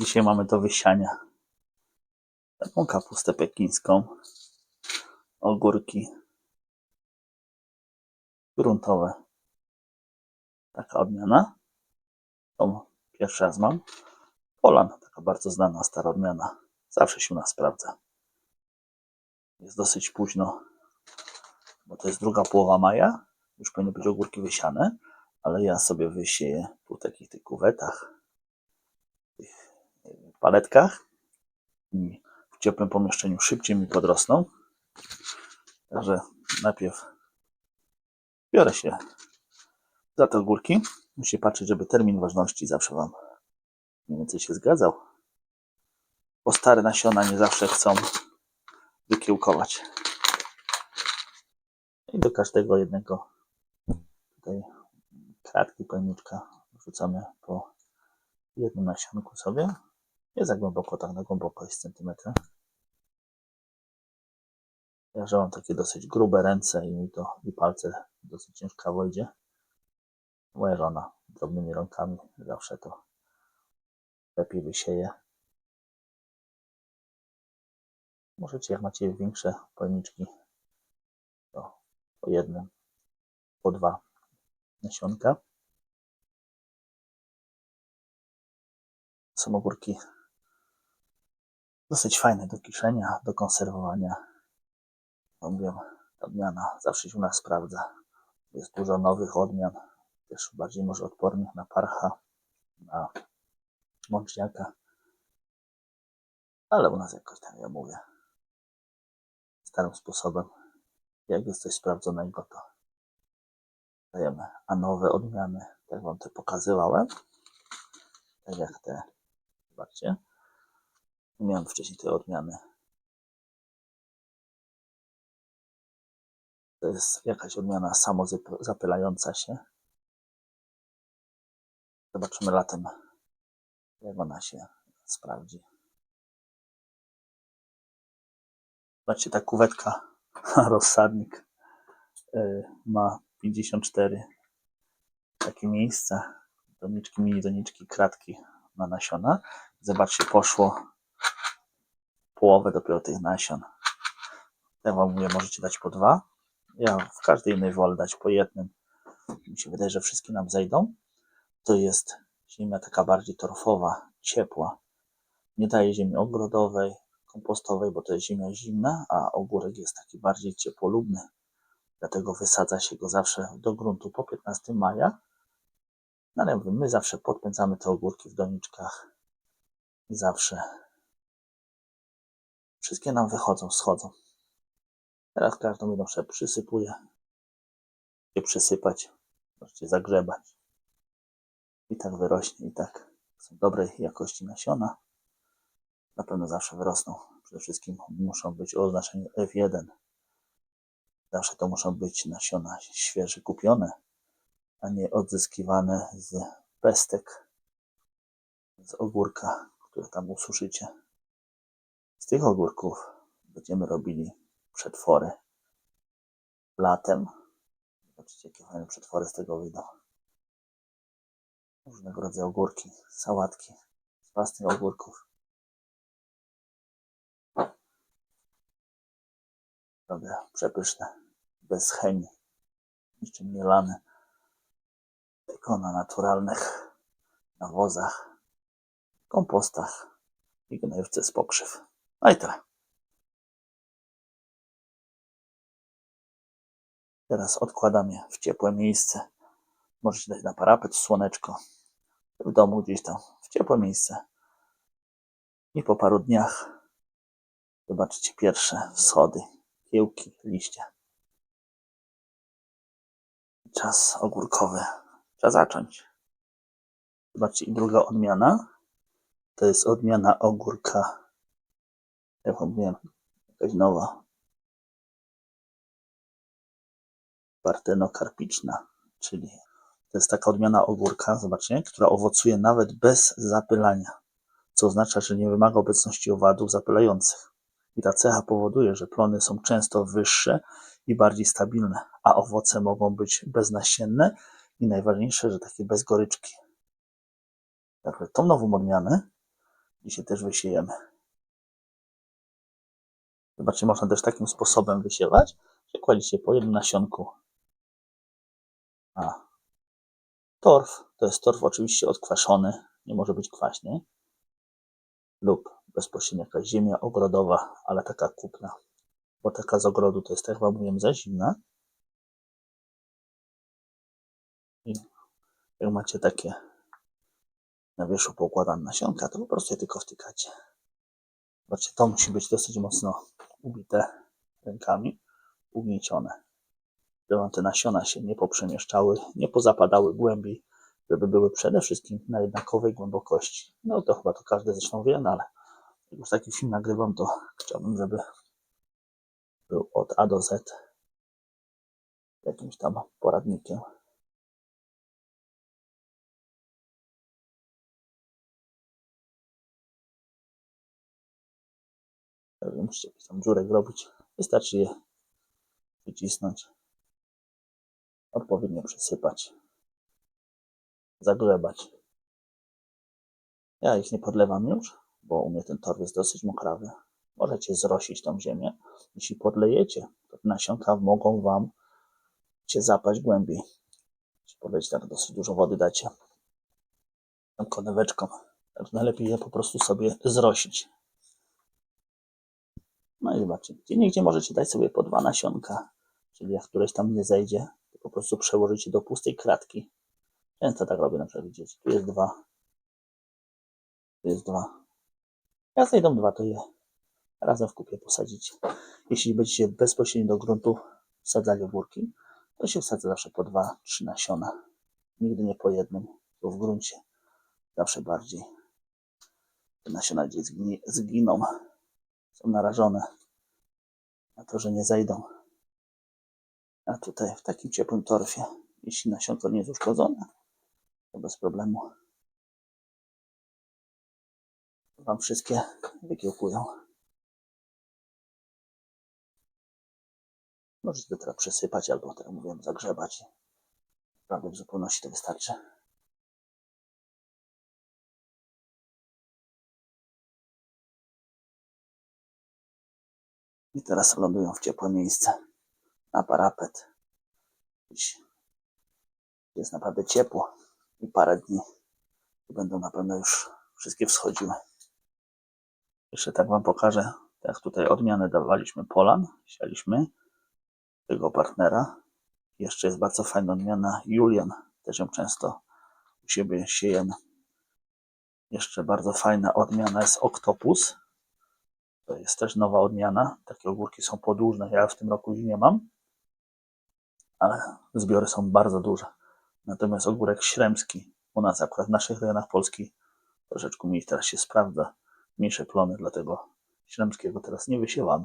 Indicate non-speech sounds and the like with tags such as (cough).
Dzisiaj mamy do wysiania taką kapustę pekińską, ogórki gruntowe. Taka odmiana. Tą pierwszy raz mam. Polan, taka bardzo znana, stara odmiana. Zawsze się u nas sprawdza. Jest dosyć późno, bo to jest druga połowa maja. Już powinny być ogórki wysiane, ale ja sobie wysieję po takich tych kuwetach, paletkach i w ciepłym pomieszczeniu szybciej mi podrosną. Także najpierw biorę się za te ogórki. Muszę patrzeć, żeby termin ważności zawsze Wam mniej więcej się zgadzał. Bo stare nasiona nie zawsze chcą wykiełkować. I do każdego jednego tutaj kratki pojemniczka wrzucamy po jednym nasionku sobie. Nie za głęboko, tak na głęboko jest centymetr. Ja, że mam takie dosyć grube ręce i mi to i palce dosyć ciężko idzie. Moja żona drobnymi rąkami zawsze to lepiej wysieje. Możecie, jak macie większe pojemniczki, to po jednym, po dwa nasionka. Są ogórki dosyć fajne do kiszenia, do konserwowania. No Mówię, ta odmiana zawsze się u nas sprawdza. Jest dużo nowych odmian, też bardziej może odpornych na parcha, na mączniaka. Ale u nas jakoś tam, ja mówię, starym sposobem. Jak jest coś sprawdzonego, to dajemy. A nowe odmiany, tak Wam te pokazywałem, tak jak te, zobaczcie, miałem wcześniej te odmiany. To jest jakaś odmiana samozapylająca się. Zobaczymy latem, jak ona się sprawdzi. Zobaczcie, ta kuwetka, (laughs) rozsadnik, y, ma 54 takie miejsca. Doniczki, mini doniczki, kratki na nasiona. Zobaczcie, poszło połowę dopiero tych nasion. Ja wam mówię, możecie dać po dwa. Ja w każdej innej wolę dać po jednym. Mi się wydaje, że wszystkie nam zejdą. To jest ziemia taka bardziej torfowa, ciepła. Nie daje ziemi ogrodowej, kompostowej, bo to jest ziemia zimna, a ogórek jest taki bardziej ciepłolubny. Dlatego wysadza się go zawsze do gruntu po 15 maja. No ale my zawsze podpędzamy te ogórki w doniczkach i zawsze wszystkie nam wychodzą, schodzą. Teraz każdą jedną przysypuję. Możecie przysypać, możecie zagrzebać. I tak wyrośnie, i tak są dobrej jakości nasiona. Na pewno zawsze wyrosną. Przede wszystkim muszą być o oznaczeniu F1. Zawsze to muszą być nasiona świeże kupione, a nie odzyskiwane z pestek, z ogórka, które tam ususzycie. Z tych ogórków będziemy robili przetwory latem. Zobaczcie, jakie fajne przetwory z tego wyjdą. Różnego rodzaju ogórki, sałatki z własnych ogórków. Naprawdę przepyszne, bez chemii, niczym nie lane, tylko na naturalnych nawozach, kompostach i gnojówce z pokrzyw. No i tyle. Teraz odkładam je w ciepłe miejsce. Możecie dać na parapet, słoneczko, w domu gdzieś tam, w ciepłe miejsce. I po paru dniach zobaczycie pierwsze wschody, kiełki, liście. Czas ogórkowy. Trzeba zacząć. Zobaczcie, i druga odmiana. To jest odmiana ogórka. Mówiłem, jakaś nowa. Partenokarpiczna, czyli to jest taka odmiana ogórka, zobaczcie, która owocuje nawet bez zapylania, co oznacza, że nie wymaga obecności owadów zapylających. I ta cecha powoduje, że plony są często wyższe i bardziej stabilne, a owoce mogą być beznasienne i najważniejsze, że takie bez goryczki. Także tą nową odmianę Dzisiaj też wysiejemy. Zobaczcie, można też takim sposobem wysiewać, że po jednym nasionku. Torf, to jest torf oczywiście odkwaszony, nie może być kwaśny. Lub bezpośrednio jakaś ziemia ogrodowa, ale taka kupna. Bo taka z ogrodu to jest, tak wam mówiłem, za zimna. I jak macie takie na wierzchu poukładane nasionka, to po prostu je tylko wtykacie. Zobaczcie, to musi być dosyć mocno ubite rękami, ugniecione. Żeby te nasiona się nie poprzemieszczały, nie pozapadały głębiej, żeby były przede wszystkim na jednakowej głębokości. No to chyba to każdy zresztą wie, no ale jak już taki film nagrywam, to chciałbym, żeby był od A do Z jakimś tam poradnikiem. Nie musicie jakichś tam dziurek robić, wystarczy je wycisnąć, odpowiednio przesypać, zagrzebać. Ja ich nie podlewam już, bo u mnie ten tor jest dosyć mokrawy. Możecie zrosić tą ziemię. Jeśli podlejecie, to nasionka mogą wam cię zapaść głębiej. Jeśli podlejecie tak dosyć dużo wody dacie tą koneweczką, także najlepiej je po prostu sobie zrosić. No i zobaczcie, gdzie niegdzie możecie dać sobie po dwa nasionka, czyli jak któreś tam nie zejdzie, to po prostu przełożycie do pustej kratki. Często tak robię, na przykład widzicie, tu jest dwa, tu jest dwa. Jak zejdą dwa, to je razem w kupie posadzić. Jeśli będziecie bezpośrednio do gruntu wsadzali ogórki, to się wsadza zawsze po dwa, trzy nasiona. Nigdy nie po jednym, bo w gruncie zawsze bardziej nasiona gdzieś zginą, są narażone na to, że nie zejdą. A tutaj w takim ciepłym torfie, jeśli nasionko nie jest uszkodzone, to bez problemu Wam wszystkie wykiełkują. Możecie to teraz przesypać albo, tak jak mówiłem, zagrzebać. Naprawdę w zupełności to wystarczy. I teraz lądują w ciepłe miejsce. Na parapet. Gdzieś jest naprawdę ciepło. I parę dni będą na pewno już wszystkie wschodziły. Jeszcze tak Wam pokażę, jak tutaj odmianę dawaliśmy Polan, sialiśmy tego partnera. Jeszcze jest bardzo fajna odmiana Julian, też ją często u siebie siejemy. Jeszcze bardzo fajna odmiana jest Octopus. To jest też nowa odmiana. Takie ogórki są podłużne. Ja w tym roku ich nie mam, ale zbiory są bardzo duże. Natomiast ogórek śremski u nas akurat w naszych rejonach Polski troszeczkę mniej teraz się sprawdza. Mniejsze plony, dlatego śremskiego teraz nie wysiewamy.